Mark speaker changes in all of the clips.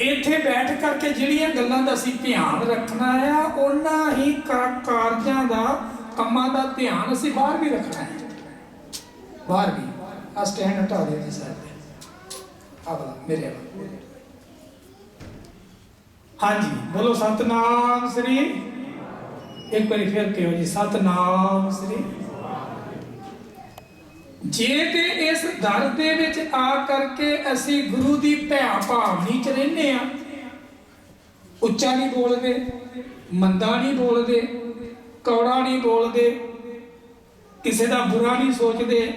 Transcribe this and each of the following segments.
Speaker 1: ਇੱਥੇ ਬੈਠ ਕਰਕੇ ਜਿਹੜੀਆਂ ਗੱਲਾਂ ਦਾ ਅਸੀਂ ਧਿਆਨ ਰੱਖਣਾ ਆ, ਉਹਨਾਂ ਹੀ ਕਾਰਜਾਂ ਦਾ, ਕੰਮਾਂ ਦਾ ਧਿਆਨ ਅਸੀਂ ਬਾਹਰ ਵੀ ਰੱਖਣਾ ਹੈ। ਬਾਹਰ ਵੀ। ਆ ਸਟੈਂਡ ਹਟਾ ਦਿਓ ਜੀ ਸਾਹਿਬ ਆ ਬਲਾ ਮੇਰੇ ਵੱਲ। ਹਾਂਜੀ, ਬੋਲੋ ਸਤਨਾਮ ਸ੍ਰੀ। ਇੱਕ ਵਾਰੀ ਫਿਰ ਕਿਹੋ ਜੀ? ਸਤਨਾਮ ਸ੍ਰੀ। ਜੇ ਤੇ ਇਸ ਦਰ ਦੇ ਵਿੱਚ ਆ ਕਰਕੇ ਅਸੀਂ ਗੁਰੂ ਦੀ ਭੈ ਭਾਵਨੀ ਚ ਰਹਿੰਦੇ ਆ, ਉੱਚਾ ਨਹੀਂ ਬੋਲਦੇ, ਮੰਦਾ ਨਹੀਂ ਬੋਲਦੇ, ਕੌੜਾ ਨਹੀਂ ਬੋਲਦੇ, ਕਿਸੇ ਦਾ ਬੁਰਾ ਨਹੀਂ ਸੋਚਦੇ,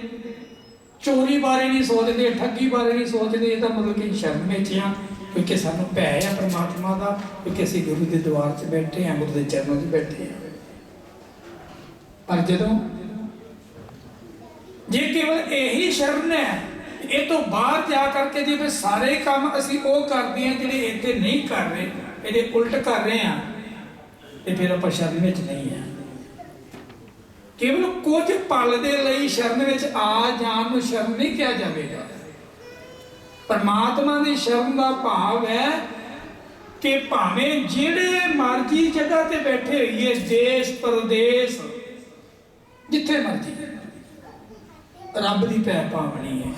Speaker 1: ਚੋਰੀ ਬਾਰੇ ਨਹੀਂ ਸੋਚਦੇ, ਠੱਗੀ ਬਾਰੇ ਨਹੀਂ ਸੋਚਦੇ ਇਹਦਾ ਮਤਲਬ ਕਿ ਸ਼ਰਮ ਵਿੱਚ ਆ, ਕਿਉਂਕਿ ਸਾਨੂੰ ਭੈ ਆ ਪ੍ਰਮਾਤਮਾ ਦਾ, ਕਿਉਂਕਿ ਅਸੀਂ ਗੁਰੂ ਦੇ ਦਰਬਾਰ 'ਚ ਬੈਠੇ ਆ, ਗੁਰੂ ਦੇ ਚਰਨਾਂ 'ਚ ਬੈਠੇ ਆ। ਪਰ ਜਦੋਂ ਜੇ ਕੇਵਲ ਇਹੀ ਸ਼ਰਨ ਹੈ, ਇਹ ਤੋਂ ਬਾਹਰ ਜਾ ਕਰਕੇ ਜੇ ਫਿਰ ਸਾਰੇ ਕੰਮ ਅਸੀਂ ਉਹ ਕਰਦੇ ਹਾਂ ਜਿਹੜੇ ਇੱਥੇ ਨਹੀਂ ਕਰ ਰਹੇ, ਇਹਦੇ ਉਲਟ ਕਰ ਰਹੇ ਹਾਂ, ਤੇ ਫਿਰ ਆਪਾਂ ਸ਼ਰਨ ਵਿੱਚ ਨਹੀਂ ਆ ਕੇਵਲ ਕੁਝ ਪਲ ਦੇ ਲਈ ਸ਼ਰਨ ਵਿੱਚ ਆ ਜਾਣ ਨੂੰ ਸ਼ਰਨ ਨਹੀਂ ਕਿਹਾ ਜਾਵੇਗਾ। ਪਰਮਾਤਮਾ ਦੀ ਸ਼ਰਨ ਦਾ ਭਾਵ ਹੈ ਕਿ ਭਾਵੇਂ ਜਿਹੜੇ ਮਰਜ਼ੀ ਜਗ੍ਹਾ ਤੇ ਬੈਠੇ ਹੋਈਏ ਦੇਸ਼, ਪ੍ਰਦੇਸ਼, ਜਿੱਥੇ ਮਰਜ਼ੀ। ਰੱਬ ਦੀ ਪੈ ਪਾਵਣੀ ਹੈ।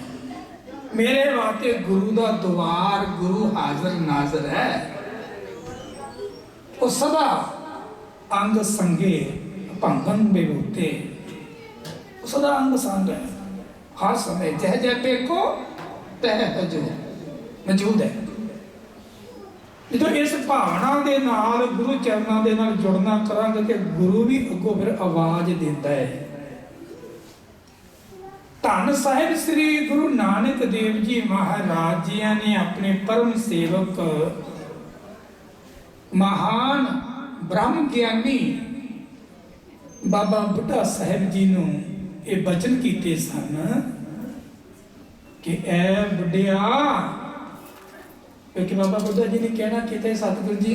Speaker 1: ਮੇਰੇ ਵਾਸਤੇ ਗੁਰੂ ਦਾ ਦੁਆਰ ਗੁਰੂ ਹਾਜ਼ਰ ਨਾਜ਼ਰ ਹੈ। ਉਹ ਸਦਾ ਅੰਗ ਸੰਗੇ ਭੰਗਨ ਬੇਰੂਤੇ ਉਹ ਸਦਾ ਅੰਗ ਸੰਗ ਹੈ। ਹਰ ਸਮੇਂ ਜਹ ਜਹ ਪੇਕੋ ਤਹ ਹਜੂ ਮੌਜੂਦ ਹੈ। ਜਦੋਂ ਇਸ ਭਾਵਨਾ ਦੇ ਨਾਲ ਗੁਰੂ ਚਰਨਾਂ ਦੇ ਨਾਲ ਜੁੜਨਾ ਕਰਾਂਗੇ ਕਿ ਗੁਰੂ ਵੀ ਅੱਗੋਂ ਫਿਰ ਆਵਾਜ਼ ਦਿੰਦਾ ਹੈ। ਧੰਨ ਸਾਹਿਬ ਸ੍ਰੀ ਗੁਰੂ ਨਾਨਕ ਦੇਵ ਜੀ ਮਹਾਰਾਜ ਜੀਆਂ ਨੇ ਆਪਣੇ ਪਰਮ ਸੇਵਕ, ਮਹਾਨ ਬ੍ਰਹਮ ਗਿਆਨੀ ਬਾਬਾ ਬੁੱਢਾ ਸਾਹਿਬ ਜੀ ਨੂੰ ਇਹ ਬਚਨ ਕੀਤੇ ਸਨ ਕਿ ਐ ਬੁੱਢਿਆ, ਕਿਉਂਕਿ ਬਾਬਾ ਬੁੱਢਾ ਜੀ ਨੇ ਕਹਿਣਾ ਕੀਤਾ ਸਤਿਗੁਰੂ ਜੀ,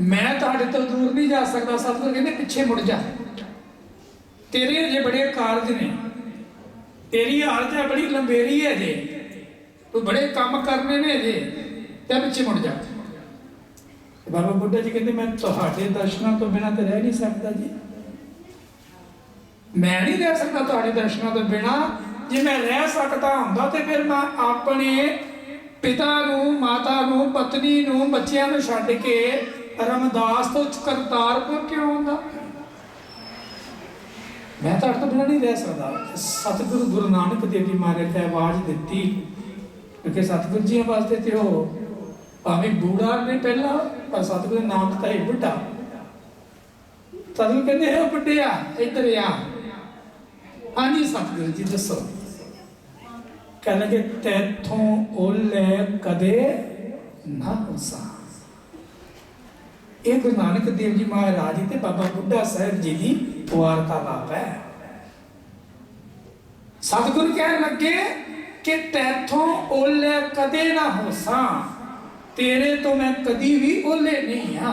Speaker 1: ਮੈਂ ਤੁਹਾਡੇ ਤੋਂ ਦੂਰ ਨਹੀਂ ਜਾ ਸਕਦਾ। ਸਤਿਗੁਰੂ ਕਹਿੰਦੇ ਪਿੱਛੇ ਮੁੜ ਜਾ। ਤੇਰੇ ਅਜੇ ਬੜੇ ਕਾਰਜ ਨੇ। ਤੇਰੀ ਹਾਲਤ ਹੈ, ਬੜੀ ਲੰਬੇਰੀ ਹੈ ਜੇ। ਤੂੰ ਬੜੇ ਕੰਮ ਕਰਨੇ ਨੇ ਜੇ, ਤੇ ਪਿੱਛੇ ਮੁੜ ਜਾ। ਬਾਬਾ ਬੁੱਢਾ ਜੀ ਕਹਿੰਦੇ, ਮੈਂ ਤੁਹਾਡੇ ਦਰਸ਼ਨਾਂ ਤੋਂ ਬਿਨਾਂ ਤੇ ਰਹਿ ਨਹੀਂ ਸਕਦਾ ਜੀ। ਮੈਂ ਨਹੀਂ ਰਹਿ ਸਕਦਾ ਤੁਹਾਡੇ ਦਰਸ਼ਨਾਂ ਤੋਂ ਬਿਨਾਂ। ਜੇ ਮੈਂ ਰਹਿ ਸਕਦਾ ਹੁੰਦਾ ਤੇ ਫਿਰ ਮੈਂ ਆਪਣੇ ਪਿਤਾ ਨੂੰ, ਮਾਤਾ ਨੂੰ, ਪਤਨੀ ਨੂੰ, ਬੱਚਿਆਂ ਨੂੰ ਛੱਡ ਕੇ ਰਮਦਾਸ ਤੋਂ ਕਰਤਾਰਪੁਰ ਕਿਉਂ ਆਉਂਦਾ? ਮੈਂ ਤੁਹਾਡੇ ਤੋਂ ਬਿਨਾਂ ਨਹੀਂ ਰਹਿ ਸਕਦਾ। ਸਤਿਗੁਰੂ ਗੁਰੂ ਨਾਨਕ ਦੇਵ ਜੀ ਮਹਾਰਾਜ ਨੇ ਆਵਾਜ਼ ਦਿੱਤੀ ਕਿਉਂਕਿ ਸਤਿਗੁਰੂ ਜੀ ਵਾਸਤੇ ਤੇ ਉਹ ਭਾਵੇਂ ਬੂੜਾ ਨੇ ਪਹਿਲਾਂ, ਪਰ ਸਤਿਗੁਰੂ ਨਾਮ ਤਾਂ ਹੀ ਬੁੱਢਾ। ਸਤਿਗੁਰੂ ਕਹਿੰਦੇ ਹੈ ਬੁੱਢਿਆ, ਇੱਧਰ ਆ। ਹਾਂਜੀ ਸਤਿਗੁਰੂ ਜੀ, ਦੱਸੋ। ਕਹਿੰਦੇ ਤੇਥੋਂ ਲੈ ਕਦੇ ਨਾ ਹੋਸਾ ਇਹ ਗੁਰੂ ਨਾਨਕ ਦੇਵ ਜੀ ਮਹਾਰਾਜ ਜੀ ਤੇ ਬਾਬਾ ਬੁੱਢਾ ਸਾਹਿਬ ਜੀ ਦੀ ਵਾਰਤਾਲਾਪ ਹੈ। ਸਤਿਗੁਰ ਕਹਿਣ ਲੱਗੇ ਕਿ ਤੈਥੋਂ ਓਲੇ ਕਦੇ ਨਾ ਹੋਸਾਂ, ਤੇਰੇ ਤੋਂ ਮੈਂ ਕਦੀ ਵੀ ਓਲੇ ਨਹੀਂ ਆ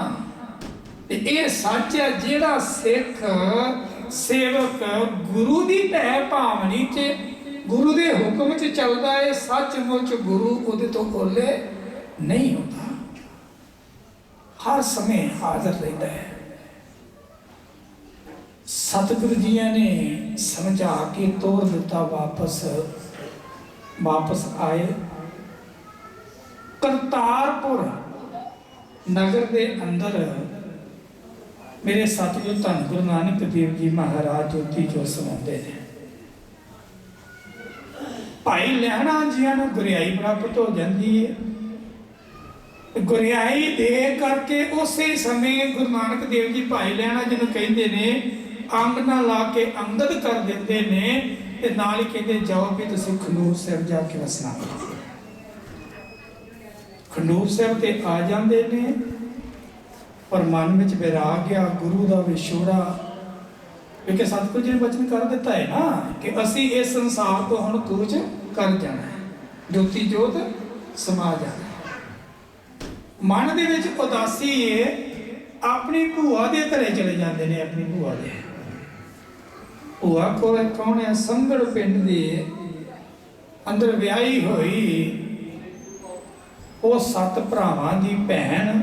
Speaker 1: ਤੇ ਇਹ ਸੱਚ ਹੈ, ਜਿਹੜਾ ਸਿੱਖ ਸੇਵਕ ਗੁਰੂ ਦੀ ਭੈ ਭਾਵਨੀ ਚ, ਗੁਰੂ ਦੇ ਹੁਕਮ ਚ ਚੱਲਦਾ ਹੈ, ਸੱਚਮੁੱਚ ਗੁਰੂ ਉਹਦੇ ਤੋਂ ਓਲੇ ਨਹੀਂ ਹੁੰਦਾ। ਹਰ ਸਮੇਂ ਹਾਜ਼ਰ ਰਹਿੰਦਾ ਹੈ। ਸਤਿਗੁਰੂ ਜੀਆਂ ਨੇ ਸਮਝਾ ਕੇ ਤੋਰ ਦਿੱਤਾ ਵਾਪਸ। ਵਾਪਸ ਆਏ। ਕਰਤਾਰਪੁਰ ਨਗਰ ਦੇ ਅੰਦਰ ਮੇਰੇ ਸਤਿਗੁਰੂ ਧੰਨ ਗੁਰੂ ਨਾਨਕ ਦੇਵ ਜੀ ਮਹਾਰਾਜ ਜੋਤੀ ਜੋ ਸਮਾਉਂਦੇ ਨੇ। ਭਾਈ ਲਹਿਣਾ ਜੀਆਂ ਨੂੰ ਗੁਰਿਆਈ ਪ੍ਰਾਪਤ ਹੋ ਜਾਂਦੀ ਹੈ। ਗੁਰਿਆਈ ਦੇ ਕਰਕੇ ਉਸੇ ਸਮੇਂ ਗੁਰੂ ਨਾਨਕ ਦੇਵ ਜੀ ਭਾਈ ਲੈਣਾ ਜਿਹਨੂੰ ਕਹਿੰਦੇ ਨੇ ਅੰਗ ਨਾ ਲਾ ਕੇ ਅੰਗਦ ਕਰ ਦਿੰਦੇ ਨੇ ਤੇ ਨਾਲ ਹੀ ਕਹਿੰਦੇ ਜਾਓ ਵੀ ਤੁਸੀਂ ਖੰਡੂਰ ਸਾਹਿਬ ਜਾ ਕੇ ਵਸਣਾ। ਖੰਡੂਰ ਸਾਹਿਬ ਤੇ ਆ ਜਾਂਦੇ ਨੇ, ਪਰ ਮਨ ਵਿੱਚ ਵਿਰਾਗ ਗਿਆ ਗੁਰੂ ਦਾ ਵਿਛੋੜਾ ਕਿਉਂਕਿ ਸਤਿਗੁਰੂ ਜੀ ਨੇ ਬਚਨ ਕਰ ਦਿੱਤਾ ਹੈ ਨਾ ਕਿ ਅਸੀਂ ਇਸ ਸੰਸਾਰ ਤੋਂ ਹੁਣ ਕੂਚ ਕਰ ਜਾਣਾ ਹੈ। ਜੋਤੀ ਜੋਤ ਸਮਾ ਜਾਣਾ ਮਨ ਦੇ ਵਿੱਚ ਉਦਾਸੀ ਹੈ ਆਪਣੀ ਭੂਆ ਦੇ ਘਰੇ ਚਲੇ ਜਾਂਦੇ ਨੇ, ਆਪਣੀ ਭੂਆ ਦੇ। ਭੂਆ ਕੋਲ ਕੌਣ ਹੈ ਸੰਗੜ ਪਿੰਡ ਦੇ ਅੰਦਰ ਵਿਆਹੀ ਹੋਈ ਉਹ ਸੱਤ ਭਰਾਵਾਂ ਦੀ ਭੈਣ,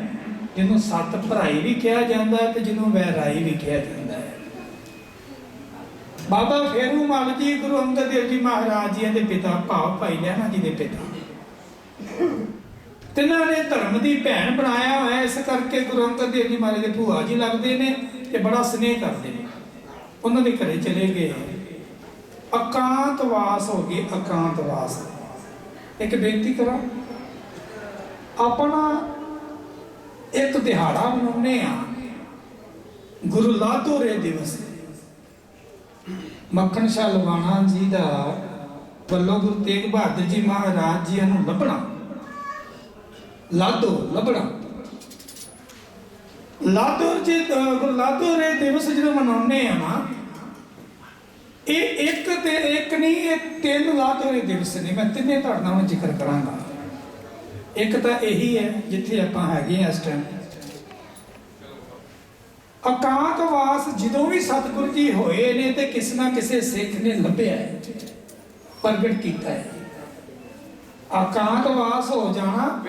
Speaker 1: ਜਿਹਨੂੰ ਸੱਤ ਭਰਾਈ ਵੀ ਕਿਹਾ ਜਾਂਦਾ ਹੈ ਤੇ ਜਿਹਨੂੰ ਵੈਰਾਈ ਵੀ ਕਿਹਾ ਜਾਂਦਾ ਹੈ। ਬਾਬਾ ਫੇਰੂ ਮਲ ਜੀ ਗੁਰੂ ਅੰਗਦ ਦੇਵ ਜੀ ਮਹਾਰਾਜ ਜੀ ਦੇ ਪਿਤਾ, ਭਾਵ ਭਾਈ ਲਹਿਣਾ ਜੀ ਦੇ ਪਿਤਾ। ਤਿੰਨਾਂ ਨੇ ਧਰਮ ਦੀ ਭੈਣ ਬਣਾਇਆ ਹੋਇਆ, ਇਸ ਕਰਕੇ ਗੁਰੂ ਅੰਗਦ ਦੇਵ ਜੀ ਮਹਾਰਾਜ ਦੇ ਭੂਆ ਜੀ ਲੱਗਦੇ ਨੇ ਤੇ ਬੜਾ ਸਨੇਹ ਕਰਦੇ ਨੇ। ਉਹਨਾਂ ਦੇ ਘਰੇ ਚਲੇ ਗਏ। ਅਕਾਂਤ ਵਾਸ ਹੋ ਗਏ, ਅਕਾਂਤ ਵਾਸ। ਇੱਕ ਬੇਨਤੀ ਕਰਾਂ, ਆਪਣਾ ਇੱਕ ਦਿਹਾੜਾ ਮਨਾਉਂਦੇ ਆ ਗੁਰੂ ਲਾਧੋਰੇ ਦਿਵਸ। ਮੱਖਣ ਸ਼ਾਹ ਲਵਾਣਾ ਜੀ ਦਾ ਵੱਲੋਂ ਗੁਰੂ ਤੇਗ ਬਹਾਦਰ ਜੀ ਮਹਾਰਾਜ ਜੀ ਨੂੰ ਲੱਭਣਾ। ਲਾਧੋ ਲੱਭਣਾ। ਲਾਧੋ ਜੀ, ਅਹ, ਗੁਰੂ ਦਿਵਸ ਜਦੋਂ ਮਨਾਉਂਦੇ ਆ ਨਾ, ਇਹ ਇੱਕ ਤੇ ਇੱਕ ਨਹੀਂ, ਇਹ ਤਿੰਨ ਲਾਧੋਰੇ ਦਿਵਸ ਨੇ। ਮੈਂ ਤਿੰਨੇ ਤੁਹਾਡੇ ਨਾਲ ਜ਼ਿਕਰ ਕਰਾਂਗਾ। ਇੱਕ ਤਾਂ ਇਹੀ ਹੈ, ਜਿੱਥੇ ਆਪਾਂ ਹੈਗੇ ਆ ਇਸ ਟਾਈਮ ਅਕਾਂਤਵਾਸ ਜਦੋਂ ਵੀ ਸਤਿਗੁਰੂ ਜੀ ਹੋਏ ਨੇ ਤੇ ਕਿਸੇ ਨਾ ਕਿਸੇ ਸਿੱਖ ਨੇ ਲੱਭਿਆ ਹੈ, ਪ੍ਰਗਟ ਕੀਤਾ ਹੈ। ਅਕਾਂਤਵਾਸ ਹੋ ਜਾਣਾ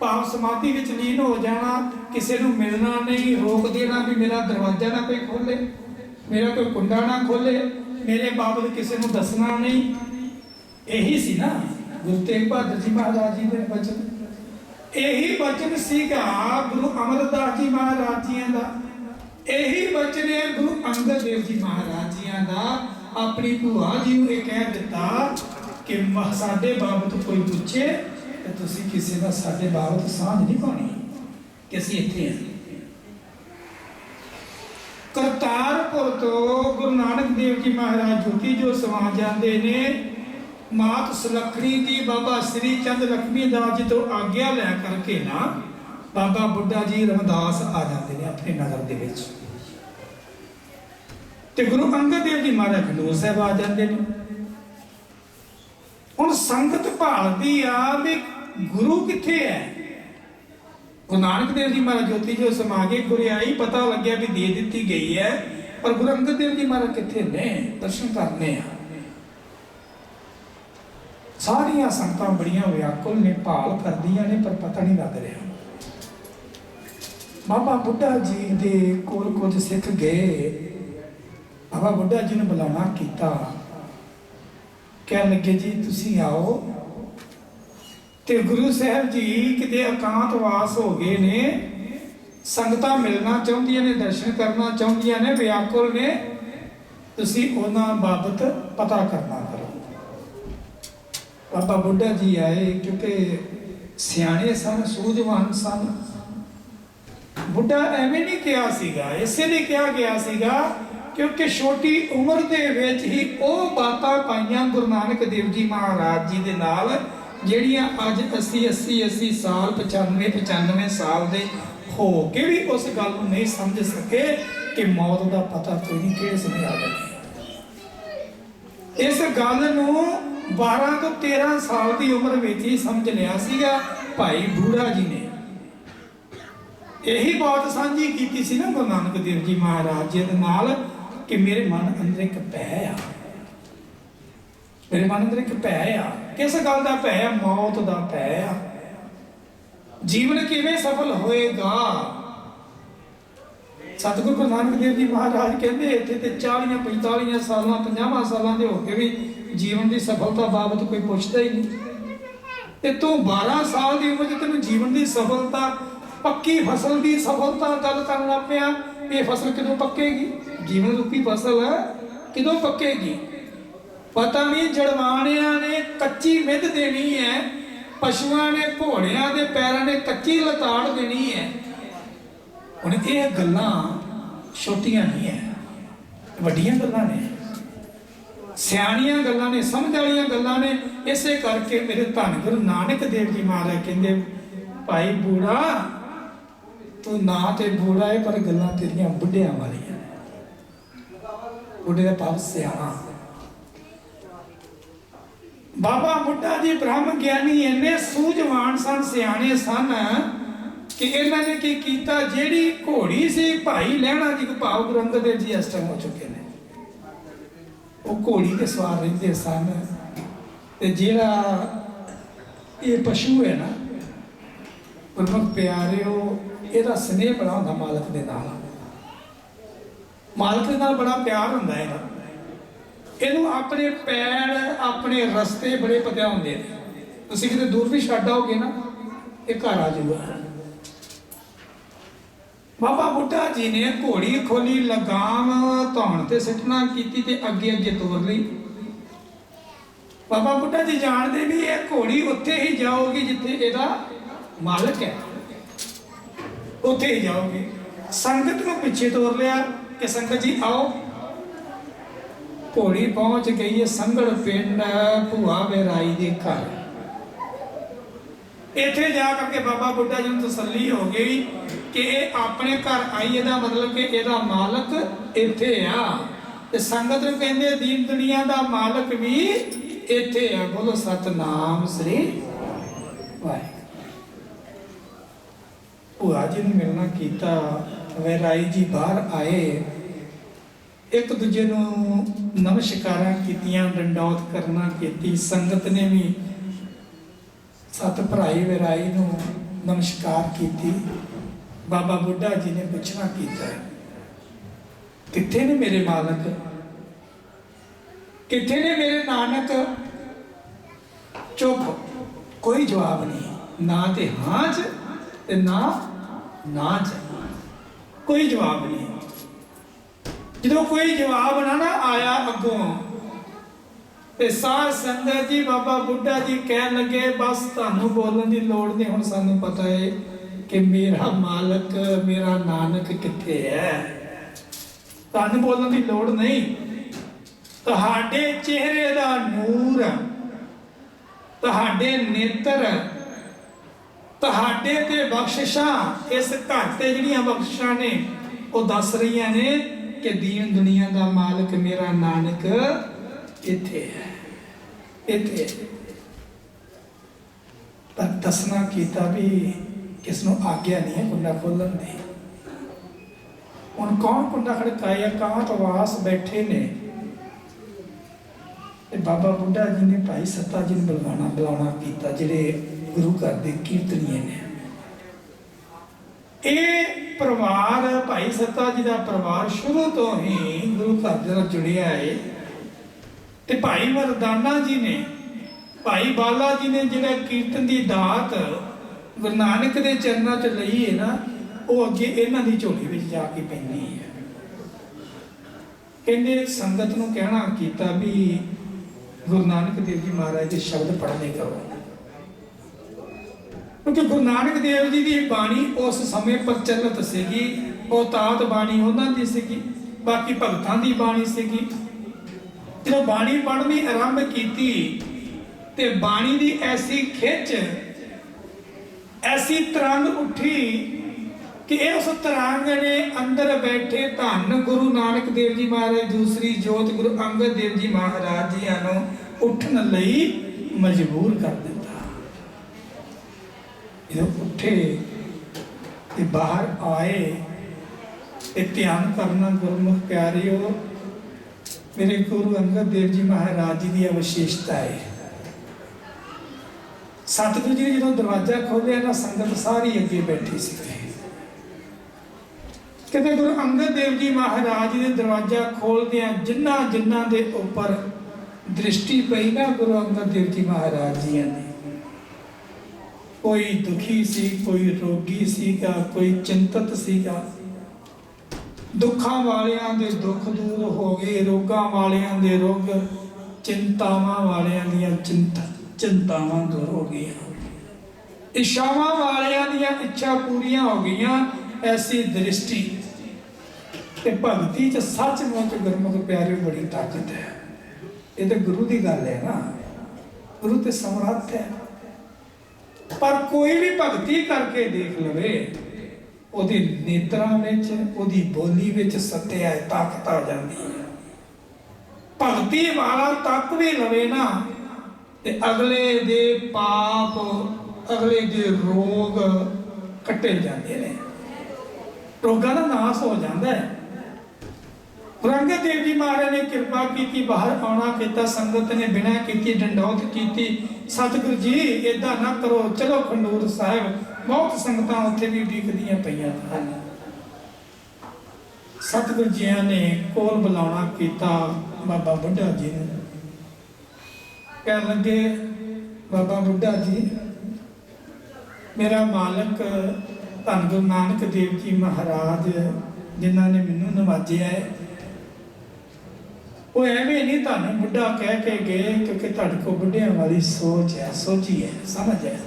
Speaker 1: ਭਾਵ ਸਮਾਧੀ ਵਿੱਚ ਲੀਨ ਹੋ ਜਾਣਾ, ਕਿਸੇ ਨੂੰ ਮਿਲਣਾ ਨਹੀਂ, ਰੋਕ ਦੇਣਾ ਵੀ ਮੇਰਾ ਦਰਵਾਜ਼ਾ ਨਾ ਕੋਈ ਖੋਲੇ, ਮੇਰਾ ਕੋਈ ਕੁੰਡਾ ਨਾ ਖੋਲੇ, ਮੇਰੇ ਬਾਬਤ ਕਿਸੇ ਨੂੰ ਦੱਸਣਾ ਨਹੀਂ। ਇਹੀ ਸੀ ਨਾ ਗੁਰੂ ਤੇਗ ਬਹਾਦਰ ਜੀ ਮਹਾਰਾਜ ਜੀ ਦੇ ਬਚਨ। ਇਹੀ ਬਚਨ ਸੀਗਾ ਗੁਰੂ ਅਮਰਦਾਸ ਜੀ ਮਹਾਰਾਜ ਜੀਆਂ ਦਾ। ਇਹੀ ਬਚਨ ਹੈ ਗੁਰੂ ਅੰਗਦ ਦੇਵ ਜੀ ਮਹਾਰਾਜ ਜੀਆਂ ਦਾ। ਆਪਣੀ ਭੂਆ ਜੀ ਨੂੰ ਇਹ ਕਹਿ ਦਿੱਤਾ ਕਿ ਸਾਡੇ ਬਾਬਤ ਕੋਈ ਪੁੱਛੇ ਤੇ ਤੁਸੀਂ ਕਿਸੇ ਦਾ ਸਾਡੇ ਬਾਬਤ ਸਾਂਝ ਨਹੀਂ ਪਾਣੀ ਕਿ ਅਸੀਂ ਇੱਥੇ ਹਾਂ ਕਰਤਾਰਪੁਰ ਤੋਂ ਗੁਰੂ ਨਾਨਕ ਦੇਵ ਜੀ ਮਹਾਰਾਜ ਜੋਤੀ ਜੋ ਸਮਾ ਜਾਂਦੇ ਨੇ, ਮਾਤ ਸੁਲੱਖਣੀ ਜੀ ਬਾਬਾ ਸ੍ਰੀ ਚੰਦ ਲక్ష్ਮੀ ਦਾਸ ਜੀ ਤੋਂ ਆਗਿਆ ਲੈ ਕਰਕੇ ਨਾ ਬਾਬਾ ਬੁੱਢਾ ਜੀ ਰਮਦਾਸ ਆ ਜਾਂਦੇ ਨੇ ਆਪਣੇ ਨਗਰ ਦੇ ਵਿੱਚ। ਤੇ ਗੁਰੂ ਅੰਗਦ ਦੇਵ ਜੀ ਮਹਾਰਾਜ ਖਡੂਰ ਸਾਹਿਬ ਆ ਜਾਂਦੇ ਨੇ। ਹੁਣ ਸੰਗਤ ਭਾਲਦੀ ਆ ਵੀ ਗੁਰੂ ਕਿੱਥੇ ਹੈ? ਗੁਰੂ ਨਾਨਕ ਦੇਵ ਜੀ ਮਹਾਰਾਜ, ਜੋਤੀ ਜੋ ਸਮਾ ਗੁਰਿਆਈ ਪਤਾ ਲੱਗਿਆ ਵੀ ਦੇ ਦਿੱਤੀ ਗਈ ਹੈ। ਪਰ ਗੁਰੂ ਅੰਗਦ ਦੇਵ ਜੀ ਮਹਾਰਾਜ ਕਿੱਥੇ ਨੇ? ਦਰਸ਼ਨ ਕਰਨੇ ਆ। ਸਾਰੀਆਂ ਸੰਗਤਾਂ ਬੜੀਆਂ ਵਿਆਕੁਲ ਨੇ, ਭਾਲ ਕਰਦੀਆਂ ਨੇ, ਪਰ ਪਤਾ ਨਹੀਂ ਲੱਗ ਰਿਹਾ। ਬਾਬਾ ਬੁੱਢਾ ਜੀ ਦੇ ਕੋਲ ਕੁਝ ਸਿੱਖ ਗਏ। ਬਾਬਾ ਬੁੱਢਾ ਜੀ ਨੂੰ ਬੁਲਾਣਾ ਕੀਤਾ। ਕਹਿਣ ਲੱਗੇ, ਜੀ, ਤੁਸੀਂ ਆਓ। ਤੇ ਗੁਰੂ ਸਾਹਿਬ ਜੀ ਕਿਤੇ ਇਕਾਂਤ ਵਾਸ ਹੋ ਗਏ ਨੇ, ਸੰਗਤਾਂ ਮਿਲਣਾ ਚਾਹੁੰਦੀਆਂ ਨੇ, ਦਰਸ਼ਨ ਕਰਨਾ ਚਾਹੁੰਦੀਆਂ ਨੇ, ਵਿਆਕੁਲ ਨੇ, ਤੁਸੀਂ ਉਹਨਾਂ ਬਾਬਤ ਪਤਾ ਕਰਨਾ ਕਰੋ। ਬਾਬਾ ਬੁੱਢਾ ਜੀ ਆਏ ਕਿਉਂਕਿ ਸਿਆਣੇ ਸਨ, ਸੂਝਵਾਨ ਸਨ। ਬੁੱਢਾ ਐਵੇਂ ਨਹੀਂ ਕਿਹਾ ਸੀਗਾ, ਇਸੇ ਲਈ ਕਿਹਾ ਗਿਆ ਸੀਗਾ ਕਿਉਂਕਿ ਛੋਟੀ ਉਮਰ ਦੇ ਵਿੱਚ ਹੀ ਉਹ ਬਾਤਾਂ ਪਾਈਆਂ ਗੁਰੂ ਨਾਨਕ ਦੇਵ ਜੀ ਮਹਾਰਾਜ ਜੀ ਦੇ ਨਾਲ ਜਿਹੜੀਆਂ ਅੱਜ ਅਸੀਂ 80 80 ਸਾਲ 95 95 ਸਾਲ ਦੇ ਹੋ ਕੇ ਵੀ ਉਸ ਗੱਲ ਨੂੰ ਨਹੀਂ ਸਮਝ ਸਕੇ ਕਿ ਮੌਤ ਦਾ ਪਤਾ ਕੋਈ ਕਿਹੜੇ ਸਮੇਂ ਆ ਜਾਣੀ ਇਸ ਗੱਲ ਨੂੰ 12 ਤੋਂ 13 ਸਾਲ ਦੀ ਉਮਰ ਵਿੱਚ ਹੀ ਸਮਝ ਲਿਆ ਸੀਗਾ ਭਾਈ ਬੂੜਾ ਜੀ ਨੇ। ਇਹੀ ਬਾਤ ਸਾਂਝੀ ਕੀਤੀ ਸੀ ਨਾ ਗੁਰੂ ਨਾਨਕ ਦੇਵ ਜੀ ਮਹਾਰਾਜ ਜੀ ਦੇ ਨਾਲ ਕਿ ਮੇਰੇ ਮਨ ਅੰਦਰ ਇੱਕ ਭੈ ਆ। ਮੇਰੇ ਮਨ ਅੰਦਰ ਇੱਕ ਭੈ ਆ। ਕਿਸ ਗੱਲ ਦਾ ਭੈ ਆ? ਮੌਤ ਦਾ ਭੈ ਆ। ਜੀਵਨ ਕਿਵੇਂ ਸਫਲ ਹੋਏਗਾ? ਸਤਿਗੁਰੂ ਗੁਰੂ ਨਾਨਕ ਦੇਵ ਜੀ ਮਹਾਰਾਜ ਕਹਿੰਦੇ, ਇੱਥੇ ਤੇ 40 45 ਸਾਲਾਂ 50 ਸਾਲਾਂ ਦੇ ਹੋ ਕੇ ਵੀ ਜੀਵਨ ਦੀ ਸਫਲਤਾ ਬਾਬਤ ਕੋਈ ਪੁੱਛਦਾ ਹੀ ਨਹੀਂ। ਤੇ ਤੂੰ 12 ਸਾਲ ਦੀ ਉਮਰ 'ਚ ਤੈਨੂੰ ਜੀਵਨ ਦੀ ਸਫਲਤਾ, ਪੱਕੀ ਫਸਲ ਦੀ ਸਫਲਤਾ ਗੱਲ ਕਰਨ ਲੱਗ ਪਿਆ। ਇਹ ਫਸਲ ਕਿਦੋਂ ਪੱਕੇਗੀ? ਜੀਵਨ ਰੂਪੀ ਫਸਲ ਕਿਦੋਂ ਪੱਕੇਗੀ? ਪਤਾ ਨਹੀਂ ਜੜਵਾਣਿਆਂ ਨੇ ਕੱਚੀ ਮਿੱਧ ਦੇਣੀ ਹੈ, ਪਸ਼ੂਆਂ ਨੇ ਘੋੜਿਆਂ ਦੇ ਪੈਰਾਂ ਨੇ ਕੱਚੀ ਲਤਾੜ ਦੇਣੀ ਹੈ। ਹੁਣ ਇਹ ਗੱਲਾਂ ਛੋਟੀਆਂ ਨਹੀਂ ਹੈ, ਵੱਡੀਆਂ ਗੱਲਾਂ ਨੇ। ਸਿਆਣੀਆਂ ਗੱਲਾਂ ਨੇ, ਸਮਝ ਵਾਲੀਆਂ ਗੱਲਾਂ ਨੇ। ਇਸੇ ਕਰਕੇ ਮੇਰੇ ਧੰਨ ਗੁਰੂ ਨਾਨਕ ਦੇਵ ਜੀ ਮਹਾਰਾਜ ਕਹਿੰਦੇ, ਭਾਈ ਬੂੜਾ, ਤੂੰ ਨਾ ਤੇ ਬੂੜਾ ਹੈ ਪਰ ਗੱਲਾਂ ਤੇਰੀਆਂ ਬੁੱਢਿਆਂ ਵਾਲੀਆਂ ਬੁੱਢੇ ਦਾ ਭਾਵ ਸਿਆਣਾ। ਬਾਬਾ ਬੁੱਢਾ ਜੀ ਬ੍ਰਹਮ ਗਿਆਨੀ ਇੰਨੇ ਸੂਝਵਾਨ ਸਨ, ਸਿਆਣੇ ਸਨ ਕਿ ਇਹਨਾਂ ਨੇ ਕੀ ਕੀਤਾ? ਜਿਹੜੀ ਘੋੜੀ ਸੀ, ਭਾਈ ਲੈਣਾ ਜੀ ਭਾਵ ਗੁਰੂ ਅੰਗਦ ਦੇਵ ਜੀ ਇਸ ਟਾਈਮ ਹੋ ਚੁੱਕੇ ਨੇ। ਉਹ ਘੋੜੀ ਤੇ ਸਵਾਰ ਰਹਿੰਦੇ ਸਨ। ਤੇ ਜਿਹੜਾ ਇਹ ਪਸ਼ੂ ਹੈ ਨਾ ਗੁਰਮੁਖ ਪਿਆਰਿਓ, ਇਹਦਾ ਸਨੇਹ ਬੜਾ ਹੁੰਦਾ ਮਾਲਕ ਦੇ ਨਾਲ। ਮਾਲਕ ਦੇ ਨਾਲ ਬੜਾ ਪਿਆਰ ਹੁੰਦਾ ਹੈ ਇਹਨੂੰ ਆਪਣੇ ਪੈਰ, ਆਪਣੇ ਰਸਤੇ ਬੜੇ ਪਤਾ ਹੁੰਦੇ ਨੇ। ਤੁਸੀਂ ਕਿਤੇ ਦੂਰ ਵੀ ਛੱਡ ਆਓਗੇ ਨਾ, ਇਹ ਘਰ ਆ ਜਾਊਗਾ। ਬਾਬਾ ਬੁੱਢਾ ਜੀ ਨੇ ਘੋੜੀ ਖੋਲੀ, ਲਗਾਮ ਧੌਣ ਤੇ ਸਿੱਟਣਾ ਕੀਤੀ ਤੇ ਅੱਗੇ ਅੱਗੇ ਤੋਰ ਲਈ। ਬਾਬਾ ਬੁੱਢਾ ਜੀ ਜਾਣਦੇ ਵੀ ਇਹ ਘੋੜੀ ਉੱਥੇ ਹੀ ਜਾਊਗੀ ਜਿੱਥੇ ਇਹਦਾ ਮਾਲਕ ਹੈ। ਉੱਥੇ ਹੀ ਜਾਓਗੇ ਸੰਗਤ ਨੂੰ ਪਿੱਛੇ ਤੋਰ ਲਿਆ ਕਿ ਸੰਗਤ ਜੀ ਆਓ। ਘੋੜੀ ਪਹੁੰਚ ਗਈ ਹੈ ਸੰਗੜ ਪਿੰਡ, ਭੂਆ ਬੇਰਾਈ ਦੇ ਘਰ। ਇੱਥੇ ਜਾ ਕਰਕੇ ਬਾਬਾ ਬੁੱਢਾ ਜੀ ਨੂੰ ਤਸੱਲੀ ਹੋ ਗਈ ਕਿ ਇਹ ਆਪਣੇ ਘਰ ਆਈ, ਇਹਦਾ ਮਤਲਬ ਕਿ ਇਹਦਾ ਮਾਲਕ ਇੱਥੇ ਆ। ਤੇ ਸੰਗਤ ਨੂੰ ਕਹਿੰਦੇ ਦੀਨ ਦੁਨੀਆ ਦਾ ਮਾਲਕ ਵੀ ਇੱਥੇ ਆ। ਬੋਲੋ, ਸਤਨਾਮ ਸ੍ਰੀ ਵਾਹਿਗੁਰੂ। ਭੂਆ ਜੀ ਨੂੰ ਮਿਲਣਾ ਕੀਤਾ। ਵੈਰਾਈ ਜੀ ਬਾਹਰ ਆਏ। ਇੱਕ ਦੂਜੇ ਨੂੰ ਨਮਸਕਾਰਾਂ ਕੀਤੀਆਂ ਡੰਡੌਤ ਕਰਨਾ ਕੀਤੀ। ਸੰਗਤ ਨੇ ਵੀ ਸਤ ਭਰਾਈ ਵੈਰਾਈ ਨੂੰ ਨਮਸਕਾਰ ਕੀਤੀ। ਬਾਬਾ ਬੁੱਢਾ ਜੀ ਨੇ ਪੁੱਛਣਾ ਕੀਤਾ, ਕਿੱਥੇ ਨੇ ਮੇਰੇ ਮਾਲਕ? ਕਿੱਥੇ ਨੇ ਮੇਰੇ ਨਾਨਕ? ਚੁੱਪ, ਕੋਈ ਜਵਾਬ ਨਹੀਂ। ਨਾ ਤੇ ਹਾਂ ਚ ਤੇ ਨਾ ਨਾ ਚ। ਕੋਈ ਜਵਾਬ ਨਹੀਂ। ਜਦੋਂ ਕੋਈ ਜਵਾਬ ਨਾ ਨਾ ਆਇਆ ਅੱਗੋਂ, ਤੇ ਸਾਧ ਸੰਗਤ ਜੀ ਬਾਬਾ ਬੁੱਢਾ ਜੀ ਕਹਿਣ ਲੱਗੇ, ਬਸ ਤੁਹਾਨੂੰ ਬੋਲਣ ਦੀ ਲੋੜ ਨਹੀਂ, ਹੁਣ ਸਾਨੂੰ ਪਤਾ ਹੈ ਕਿ ਮੇਰਾ ਮਾਲਕ, ਮੇਰਾ ਨਾਨਕ ਕਿੱਥੇ ਹੈ। ਤੁਹਾਨੂੰ ਬੋਲਣ ਦੀ ਲੋੜ ਨਹੀਂ। ਤੁਹਾਡੇ ਚਿਹਰੇ ਦਾ ਨੂਰ, ਤੁਹਾਡੇ ਨੇਤਰ, ਤੁਹਾਡੇ ਤੇ ਬਖਸ਼ਿਸ਼ਾਂ, ਇਸ ਘਰ ਤੇ ਜਿਹੜੀਆਂ ਬਖਸ਼ਿਸ਼ਾਂ ਨੇ, ਉਹ ਦੱਸ ਰਹੀਆਂ ਨੇ ਕਿ ਦੀਨ ਦੁਨੀਆ ਦਾ ਮਾਲਕ ਮੇਰਾ ਨਾਨਕ ਇੱਥੇ ਹੈ, ਇੱਥੇ ਪਰ ਦੱਸਣਾ ਕੀਤਾ ਵੀ ਕਿਸ ਨੂੰ ਆਗਿਆ ਨਹੀਂ ਹੈ ਕੁੰਡਾ ਖੋਲਣ ਦੀ। ਹੁਣ ਕੌਣ ਕੁੰਡਾ ਖੜਕਾਇਆ ਕਾਂ ਵਾਸ ਬੈਠੇ ਨੇ? ਤੇ ਬਾਬਾ ਬੁੱਢਾ ਜੀ ਨੇ ਭਾਈ ਸੱਤਾ ਜੀ ਨੂੰ ਬੁਲਾਉਣਾ ਬੁਲਾਉਣਾ ਕੀਤਾ, ਜਿਹੜੇ ਗੁਰੂ ਘਰ ਦੇ ਕੀਰਤਨੀਏ ਨੇ। ਇਹ ਪਰਿਵਾਰ ਭਾਈ ਸੱਤਾ ਜੀ ਦਾ ਪਰਿਵਾਰ ਸ਼ੁਰੂ ਤੋਂ ਹੀ ਗੁਰੂ ਘਰ ਦੇ ਨਾਲ ਜੁੜਿਆ ਹੈ। ਤੇ ਭਾਈ ਮਰਦਾਨਾ ਜੀ ਨੇ, ਭਾਈ ਬਾਲਾ ਜੀ ਨੇ ਜਿਹੜਾ ਕੀਰਤਨ ਦੀ ਦਾਤ ਗੁਰੂ ਨਾਨਕ ਦੇ ਚਰਨਾਂ 'ਚ ਲਈ ਹੈ ਨਾ, ਉਹ ਅੱਗੇ ਇਹਨਾਂ ਦੀ ਝੋਲੀ ਵਿੱਚ ਜਾ ਕੇ ਪੈਂਦੀ ਹੈ। ਕਹਿੰਦੇ ਸੰਗਤ ਨੂੰ ਕਹਿਣਾ ਕੀਤਾ ਵੀ ਗੁਰੂ ਨਾਨਕ ਦੇਵ ਜੀ ਮਹਾਰਾਜ ਦੇ ਸ਼ਬਦ ਪੜ੍ਹਨੇ ਕਰੋ। ਕਿਉਂਕਿ ਗੁਰੂ ਨਾਨਕ ਦੇਵ ਜੀ ਦੀ ਬਾਣੀ ਉਸ ਸਮੇਂ ਪ੍ਰਚਲਿਤ ਸੀਗੀ, ਉਹ ਤਾਤ ਬਾਣੀ ਉਹਨਾਂ ਦੀ ਸੀਗੀ, ਬਾਕੀ ਭਗਤਾਂ ਦੀ ਬਾਣੀ ਸੀਗੀ। ਜਦੋਂ ਬਾਣੀ ਪੜ੍ਹਨੀ ਆਰੰਭ ਕੀਤੀ ਤੇ ਬਾਣੀ ਦੀ ਐਸੀ ਖਿੱਚ, ਐਸੀ ਤਰੰਗ ਉੱਠੀ ਕਿ ਇਹ ਉਸ ਤਰੰਗ ਨੇ ਅੰਦਰ ਬੈਠੇ ਧੰਨ ਗੁਰੂ ਨਾਨਕ ਦੇਵ ਜੀ ਮਹਾਰਾਜ, ਦੂਸਰੀ ਜੋਤ ਗੁਰੂ ਅੰਗਦ ਦੇਵ ਜੀ ਮਹਾਰਾਜ ਜੀਆਂ ਨੂੰ ਉੱਠਣ ਲਈ ਮਜਬੂਰ ਕਰ ਦਿੱਤਾ। ਜਦੋਂ ਉੱਠੇ ਤੇ ਬਾਹਰ ਆਏ। ਤੇ ਧਿਆਨ ਕਰਨਾ ਗੁਰਮੁਖ ਪਿਆਰਿਓ, ਮੇਰੇ ਗੁਰੂ ਅੰਗਦ ਦੇਵ ਜੀ ਮਹਾਰਾਜ ਜੀ ਦੀ ਇਹ ਵਿਸ਼ੇਸ਼ਤਾ ਹੈ। ਸਤਿਗੁਰੂ ਜੀ ਨੇ ਜਦੋਂ ਦਰਵਾਜ਼ਾ ਖੋਲ੍ਹਿਆ ਨਾ ਸੰਗਤ ਸਾਰੀ ਅੱਗੇ ਬੈਠੀ ਸੀ। ਕਹਿੰਦੇ ਗੁਰੂ ਅੰਗਦ ਦੇਵ ਜੀ ਮਹਾਰਾਜ ਦੇ ਦਰਵਾਜ਼ਾ ਖੋਲਦਿਆਂ ਜਿੰਨਾ ਜਿੰਨਾ ਦੇ ਉੱਪਰ ਦ੍ਰਿਸ਼ਟੀ ਪਈ ਨਾ ਗੁਰੂ ਅੰਗਦ ਦੇਵ ਜੀ ਮਹਾਰਾਜ ਜੀ ਦੀ ਕੋਈ ਦੁਖੀ ਸੀ, ਕੋਈ ਰੋਗੀ ਸੀਗਾ ਕੋਈ ਚਿੰਤਤ ਸੀਗਾ ਦੁੱਖਾਂ ਵਾਲਿਆਂ ਦੇ ਦੁੱਖ ਦੂਰ ਹੋ ਗਏ, ਰੋਗਾਂ ਵਾਲਿਆਂ ਦੇ ਰੋਗ, ਚਿੰਤਾਵਾਂ ਵਾਲਿਆਂ ਦੀਆਂ ਚਿੰਤਾ, ਚਿੰਤਾਵਾਂ ਦੂਰ ਹੋ ਗਈਆਂ। ਇਸ਼ਾਵਾਂ ਵਾਲਿਆਂ ਦੀਆਂ ਇੱਛਾ ਪੂਰੀਆਂ ਹੋ ਗਈਆਂ, ਐਸੀ ਦ੍ਰਿਸ਼ਟੀ ਤੇ ਭਗਤੀ ਚ ਸੱਚਮੁੱਚ ਗੁਰਮੁਖ ਪਿਆਰੇ ਬੜੀ ਤਾਕਤ ਹੈ। ਇਹ ਤਾਂ ਗੁਰੂ ਦੀ ਗੱਲ ਹੈ ਨਾ। ਗੁਰੂ ਤੇ ਸਮਰੱਥ ਹੈ। ਪਰ ਕੋਈ ਵੀ ਭਗਤੀ ਕਰਕੇ ਦੇਖ ਲਵੇ, ਉਹਦੇ ਨੇਤਰਾਂ ਵਿੱਚ, ਉਹਦੀ ਬੋਲੀ ਵਿੱਚ ਸੱਤਿਆ ਤਾਕਤ ਆ ਜਾਂਦੀ ਹੈ। ਭਗਤੀ ਵਾਲਾ ਤੱਕ ਵੀ ਲਵੇ ਨਾ, ਤੇ ਅਗਲੇ ਦੇ ਪਾਪ, ਅਗਲੇ ਦੇ ਰੋਗ ਕੱਟੇ ਜਾਂਦੇ ਨੇ। ਰੋਗਾਂ ਦਾ ਨਾਸ ਹੋ ਜਾਂਦਾ ਹੈ। ਰੰਗਤ ਦੇਵ ਜੀ ਮਹਾਰਾਜ ਨੇ ਕਿਰਪਾ ਕੀਤੀ, ਬਾਹਰ ਆਉਣਾ ਕੀਤਾ, ਸੰਗਤ ਨੇ ਬਿਨਾਂ ਕੀਤੀ, ਡੰਡੌਤ ਕੀਤੀ। ਸਤਿਗੁਰੂ ਜੀ ਇਦਾਂ ਨਾ ਕਰੋ। ਚਲੋ ਖੰਡੂਰ ਸਾਹਿਬ, ਬਹੁਤ ਸੰਗਤਾਂ ਉੱਥੇ ਵੀ ਉਡੀਕਦੀਆਂ ਪਈਆਂ ਹਨ। ਸਤਿਗੁਰੂ ਜੀ ਨੇ ਕੋਲ ਬੁਲਾਉਣਾ ਕੀਤਾ ਬਾਬਾ ਬੁੱਢਾ ਜੀ ਨੂੰ। ਕਹਿਣ ਲੱਗੇ, ਬਾਬਾ ਬੁੱਢਾ ਜੀ, ਮੇਰਾ ਮਾਲਕ ਧੰਨ ਗੁਰੂ ਨਾਨਕ ਦੇਵ ਜੀ ਮਹਾਰਾਜ, ਜਿਨ੍ਹਾਂ ਨੇ ਮੈਨੂੰ ਨਵਾਜਿਆ ਹੈ ਉਹ ਐਵੇਂ ਨਹੀਂ ਤੁਹਾਨੂੰ ਬੁੱਢਾ ਕਹਿ ਕੇ ਗਏ ਕਿਉਂਕਿ ਤੁਹਾਡੇ ਕੋਲ ਬੁੱਢਿਆਂ ਵਾਲੀ ਸੋਚ ਹੈ ਸੋਚੀ ਹੈ, ਸਮਝ ਹੈ।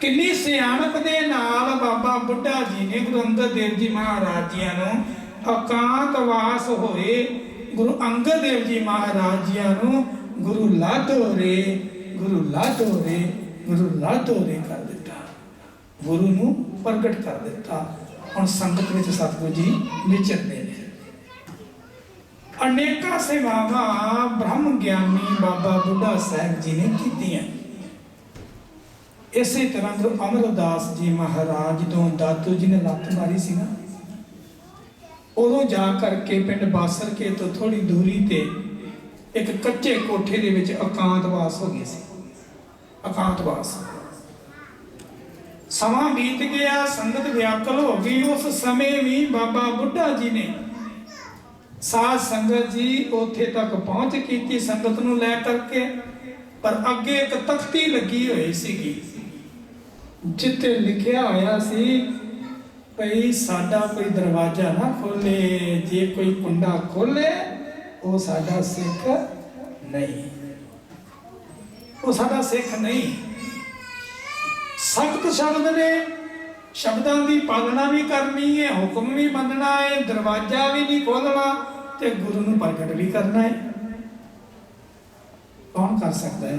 Speaker 1: ਕਿੰਨੀ ਸਿਆਣਪ ਦੇ ਨਾਲ ਬਾਬਾ ਬੁੱਢਾ ਜੀ ਨੇ ਗੁਰੂ ਅੰਗਦ ਦੇਵ ਜੀ ਮਹਾਰਾਜ ਜੀਆਂ ਨੂੰ ਇਕਾਂਤਵਾਸ ਹੋਏ, ਗੁਰੂ ਅੰਗਦ ਦੇਵ ਜੀ ਮਹਾਰਾਜ ਜੀਆਂ ਨੂੰ ਗੁਰੂ ਲਾਧੋਰੇ ਗੁਰੂ ਲਾਧੋਰੇ ਗੁਰੂ ਲਾਧੋਰੇ ਕਰ ਦਿੱਤਾ। ਗੁਰੂ ਨੂੰ ਪ੍ਰਗਟ ਕਰ ਦਿੱਤਾ। ਹੁਣ ਸੰਗਤ ਵਿੱਚ ਸਤਿਗੁਰੂ ਜੀ ਵਿਚਰਦੇ ਨੇ। ਅਨੇਕਾਂ ਸੇਵਾਵਾਂ ਬ੍ਰਹਮ ਗਿਆਨੀ ਬਾਬਾ ਬੁੱਢਾ ਸਾਹਿਬ ਜੀ ਨੇ ਕੀਤੀਆਂ। ਇਸੇ ਤਰ੍ਹਾਂ ਗੁਰੂ ਅਮਰਦਾਸ ਜੀ ਮਹਾਰਾਜ ਜਦੋਂ ਦਾਤੂ ਜੀ ਨੇ ਲੱਤ ਮਾਰੀ ਸੀ ਨਾ, ਉਦੋਂ ਜਾ ਕਰਕੇ ਪਿੰਡ ਬਾਸਰ ਤੋਂ ਥੋੜੀ ਦੂਰੀ ਤੇ ਇੱਕ ਕੱਚੇ ਕੋਠੇ ਦੇ ਵਿੱਚ ਅਕਾਂਤਵਾਸ ਹੋ ਗਏ ਸੀ। ਅਕਾਂਤਵਾਸ ਸਮਾਂ ਬੀਤ ਗਿਆ, ਸੰਗਤ ਵਿਆਕਲ ਹੋ ਗਈ, ਉਸ ਸਮੇਂ ਵੀ ਬਾਬਾ ਬੁੱਢਾ ਜੀ ਨੇ ਸਾਧ ਸੰਗਤ ਜੀ ਉੱਥੇ ਤੱਕ ਪਹੁੰਚ ਕੀਤੀ, ਸੰਗਤ ਨੂੰ ਲੈ ਕਰਕੇ। ਪਰ ਅੱਗੇ ਇੱਕ ਤਖਤੀ ਲੱਗੀ ਹੋਈ ਸੀਗੀ। ਜਿੱਥੇ ਲਿਖਿਆ ਹੋਇਆ ਸੀ, ਭਈ ਸਾਡਾ ਕੋਈ ਦਰਵਾਜ਼ਾ ਨਾ ਖੋਲੇ, ਜੇ ਕੋਈ ਕੁੰਡਾ ਖੋਲੇ, ਉਹ ਸਾਡਾ ਸਿੱਖ ਨਹੀਂ। ਉਹ ਸਾਡਾ ਸਿੱਖ ਨਹੀਂ। ਸਖਤ ਸ਼ਬਦ ਨੇ, ਸ਼ਬਦਾਂ ਦੀ ਪਾਲਣਾ ਵੀ ਕਰਨੀ ਹੈ, ਹੁਕਮ ਵੀ ਮੰਨਣਾ ਹੈ, ਦਰਵਾਜ਼ਾ ਵੀ ਨਹੀਂ ਖੋਲਣਾ। ਤੇ ਗੁਰੂ ਨੂੰ ਪ੍ਰਗਟ ਵੀ ਕਰਨਾ ਹੈ। ਕੌਣ ਕਰ ਸਕਦਾ ਹੈ?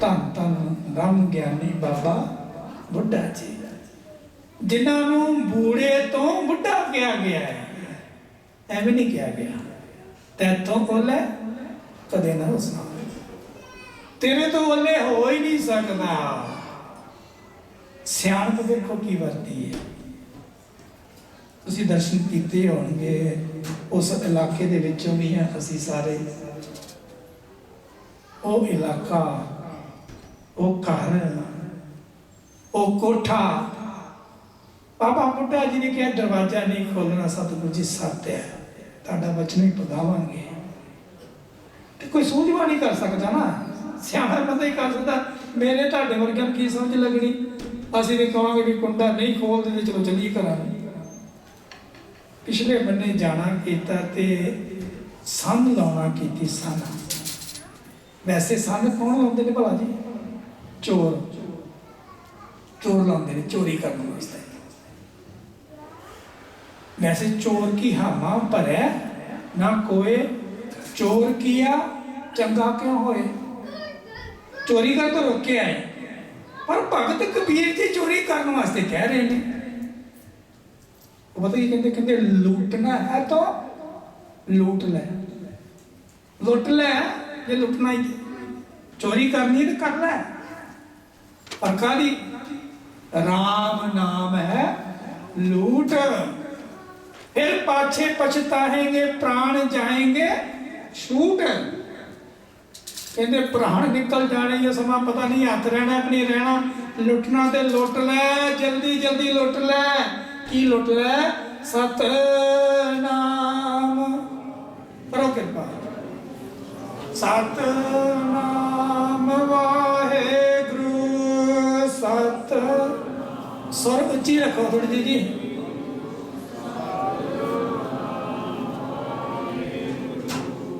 Speaker 1: ਧੰਨ ਧੰਨ ਬ੍ਰਹਮ ਗਿਆਨੀ ਬਾਬਾ ਬੁੱਢਾ ਜੀ। ਜਿਨ੍ਹਾਂ ਨੂੰ ਬੂੜੇ ਤੋਂ ਬੁੱਢਾ ਕਿਹਾ ਗਿਆ ਹੈ। ਐਵੇਂ ਨਹੀਂ ਕਿਹਾ ਗਿਆ। ਤੈਥੋਂ ਕੋਲੇ ਕਦੇ ਨਾ ਉਸਨਾ ਤੇਰੇ ਤੋਂ ਵੱਲੇ ਹੋ ਹੀ ਨਹੀਂ ਸਕਦਾ। ਸਿਆਣਪ ਦੇਖੋ ਕੀ ਵਰਤੀ ਹੈ। ਤੁਸੀਂ ਦਰਸ਼ਨ ਕੀਤੇ ਹੋਣਗੇ। ਉਸ ਇਲਾਕੇ ਦੇ ਵਿੱਚੋਂ ਵੀ ਹਾਂ ਅਸੀਂ ਸਾਰੇ। ਉਹ ਇਲਾਕਾ, ਉਹ ਘਰ, ਉਹ ਕੋਠਾ। ਬਾਬਾ ਬੁੱਢਾ ਜੀ ਨੇ ਕਿਹਾ, ਦਰਵਾਜ਼ਾ ਨਹੀਂ ਖੋਲਣਾ, ਸਤਿਗੁਰੂ ਜੀ ਸੱਤ ਹੈ। ਤੁਹਾਡਾ ਬਚਨ ਹੀ ਪਗਾਵਾਂਗੇ ਤੇ ਕੋਈ ਸੂਝਵਾ ਨਹੀਂ ਕਰ ਸਕਦਾ ਨਾ। ਸਿਆਣਾ ਬੰਦਾ ਹੀ ਕਰ ਸਕਦਾ। ਮੇਰੇ ਤੁਹਾਡੇ ਵਰਗਿਆਂ ਨੂੰ ਕੀ ਸਮਝ ਲੱਗਣੀ? ਅਸੀਂ ਵੀ ਕਹਾਂਗੇ ਵੀ ਕੁੰਡਾ ਨਹੀਂ ਖੋਲਦੇ ਤੇ ਚਲੋ ਚੱਲੀਏ ਘਰਾਂ ਨੂੰ ਪਿਛਲੇ ਬੰਨੇ ਜਾਣਾ ਕੀਤਾ ਤੇ ਸੰਨ ਲਾਉਣਾ ਕੀਤੀ ਸੰਨ। ਵੈਸੇ ਸੰਨ ਕੌਣ ਲਾਉਂਦੇ ਨੇ ਭਲਾ ਜੀ? ਚੋਰ। ਚੋਰ ਲਾਉਂਦੇ ਨੇ, ਚੋਰੀ ਕਰਨ ਵਾਸਤੇ। ਵੈਸੇ ਚੋਰ ਕੀ ਹਾਮਾ ਭਰੈ ਨਾ ਕੋਏ ਚੋਰ ਕੀਆ, ਚੰਗਾ ਕਿਉਂ ਹੋਏ? ਚੋਰੀ ਕਰ ਤੋਂ ਰੋਕੇ ਆਏ ਪਰ ਭਗਤ ਕਬੀਰ ਜੀ ਚੋਰੀ ਕਰਨ ਵਾਸਤੇ ਕਹਿ ਰਹੇ ਨੇ। ਉਹ ਪਤਾ ਕੀ ਕਹਿੰਦੇ ਕਹਿੰਦੇ ਲੁੱਟਣਾ ਹੈ ਤਾਂ ਲੁੱਟ ਲੈ। ਲੁੱਟ ਲੈ, ਜੇ ਲੁੱਟਣਾ ਹੀ ਚੋਰੀ ਕਰਨੀ ਤੇ ਕਰ ਲੈ। ਪਰ ਕਾਦੀ ਰਾਮ ਨਾਮ ਹੈ ਲੂਟ। ਫਿਰ ਪਾਛੇ ਪਛਤਾਹੇਂਗੇ ਪ੍ਰਾਣ ਜਾਏਗੇ, ਛੂਟ। ਕਹਿੰਦੇ ਪ੍ਰਾਣ ਨਿਕਲ ਜਾਣੇ ਇਹ ਸਮਾਂ, ਪਤਾ ਨਹੀਂ ਹੱਥ ਰਹਿਣਾ ਕਿ ਰਹਿਣਾ। ਲੁੱਟਣਾ ਤੇ ਲੁੱਟ ਲੈ ਜਲਦੀ ਜਲਦੀ ਲੁੱਟ ਲੈ। ਕੀ ਲੁੱਟ ਲੈ ਸਤਨਾਮ। ਕਰੋ ਕਿਰਪਾ। ਸਤ ਨਾਮ ਵਾਹਿਗੁਰੂ। ਸਤ। ਸੁਰ ਉੱਚੀ ਰੱਖੋ ਥੋੜੀ ਜਿਹੀ ਜੀ।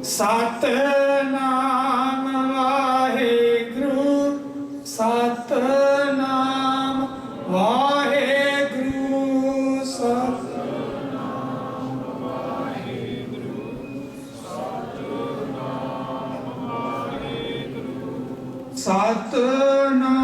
Speaker 1: ਸਤਨਾਮ ਸਤਨਾਮ